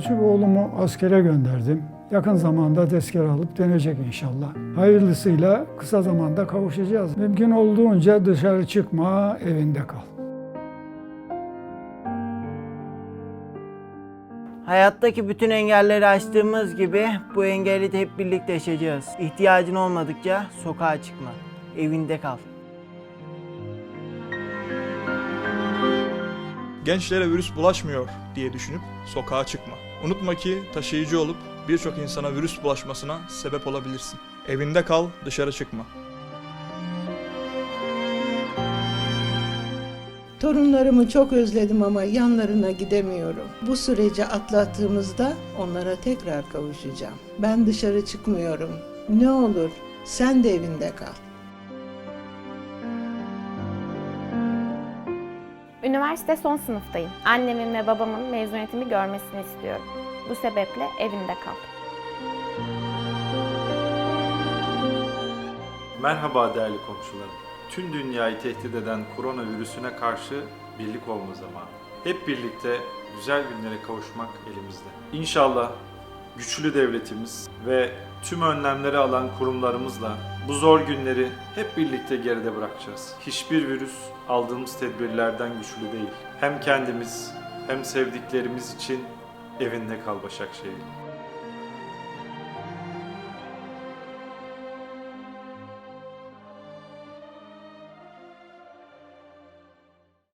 Küçük oğlumu askere gönderdim. Yakın zamanda tezkere alıp dönecek inşallah. Hayırlısıyla kısa zamanda kavuşacağız. Mümkün olduğunca dışarı çıkma, evinde kal. Hayattaki bütün engelleri aştığımız gibi bu engeli de hep birlikte aşacağız. İhtiyacın olmadıkça sokağa çıkma. Evinde kal. Gençlere virüs bulaşmıyor diye düşünüp sokağa çıkma. Unutma ki taşıyıcı olup birçok insana virüs bulaşmasına sebep olabilirsin. Evinde kal, dışarı çıkma. Torunlarımı çok özledim ama yanlarına gidemiyorum. Bu süreci atlattığımızda onlara tekrar kavuşacağım. Ben dışarı çıkmıyorum. Ne olur sen de evinde kal. Üniversite son sınıftayım. Annemin ve babamın mezuniyetimi görmesini istiyorum. Bu sebeple evinde kal. Merhaba değerli komşularım. Tüm dünyayı tehdit eden koronavirüsüne karşı birlik olma zamanı. Hep birlikte güzel günlere kavuşmak elimizde. İnşallah güçlü devletimiz ve tüm önlemleri alan kurumlarımızla bu zor günleri hep birlikte geride bırakacağız. Hiçbir virüs aldığımız tedbirlerden güçlü değil. Hem kendimiz hem sevdiklerimiz için evinde kal Başakşehir.